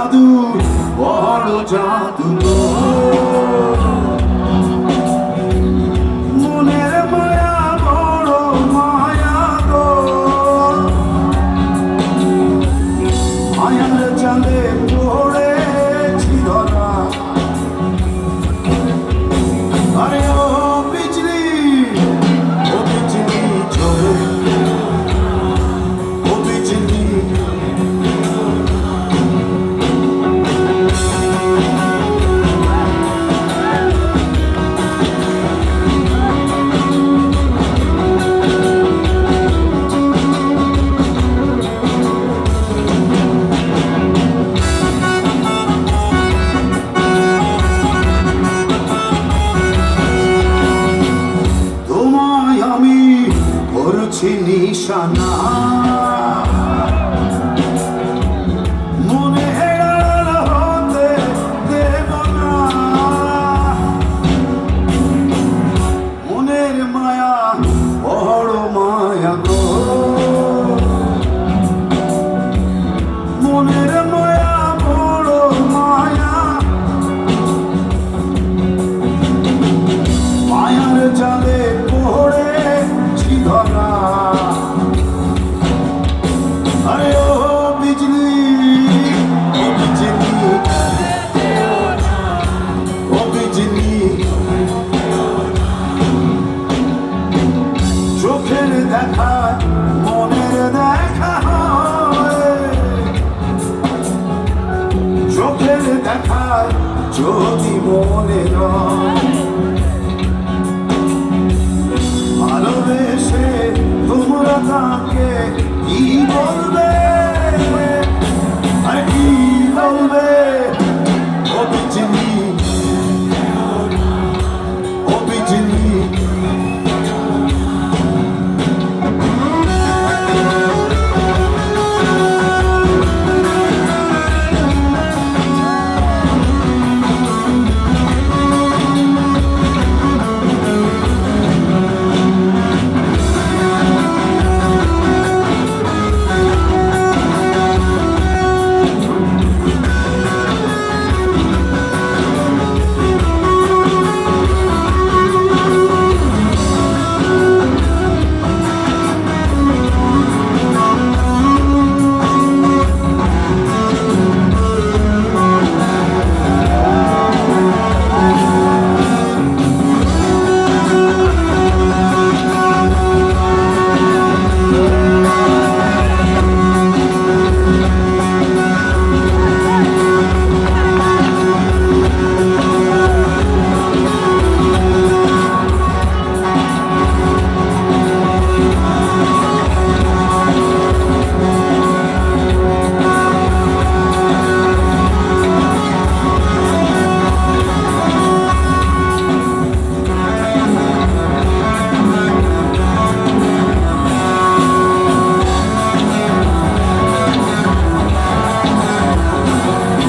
জাদু বড় জাদু মনের মায়া বড় মায়া গো। মায়ার চাঁদে পড়ে sana আমাকে কি বলবে?